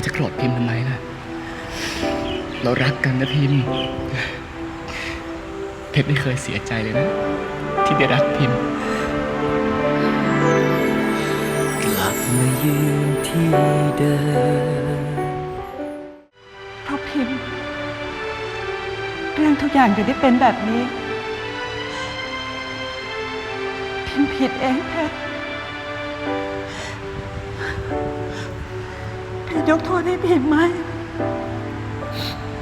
ชรจะโกรธพิมพ์ทำไมล่ะ เรารักกันนะพิมพ์ เพชรไม่เคยเสียใจเลยนะ ที่ได้รักพิมพ์กลับมายืนที่เดิมเพราะพิมพ์เรื่องทุกอย่างถึงได้เป็นแบบนี้ พิมพ์ผิดเองเพชร ยกโทษให้พิมพ์ไหม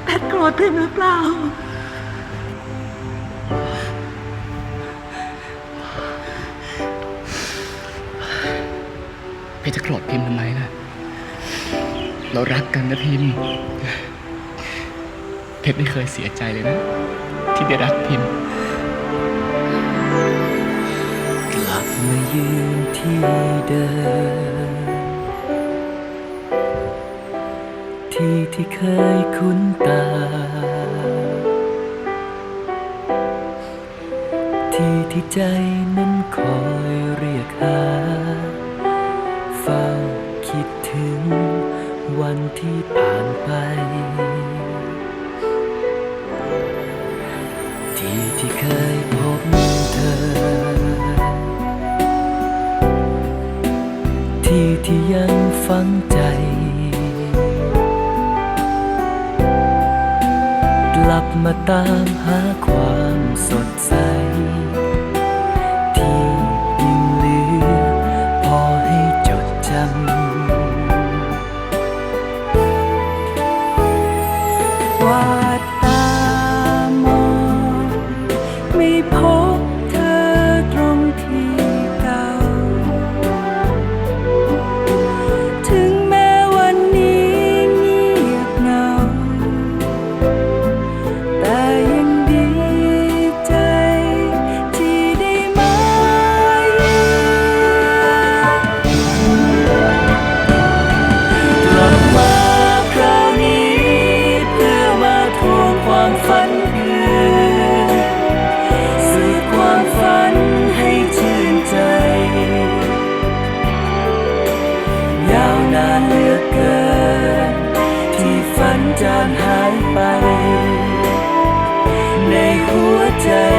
เพชรโกรธพิมพ์หรือเปล่าเพชรจะโกรธพิมพ์ทำไมล่ะ เรารักกันนะพิมพ์ เพชรไม่เคยเสียใจเลยนะ ที่ได้รักพิมพ์กลับมายืนที่เดิม ที่ที่เคยคุ้นตา ที่ที่ใจนั้นคอยเรียกหา เฝ้าคิดถึงวันที่ผ่านไป ที่ที่เคยพบเธอ ที่ที่ยังฝังใจ ลับมาตามหาความสดใส ที่ยังเหลือพอให้จดจำ หั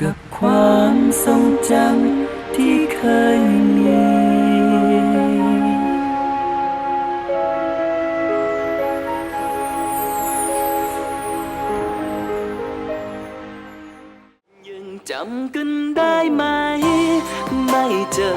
กับความทรงจำที่เคยมียังจำกันได้ไหม ไม่เจอ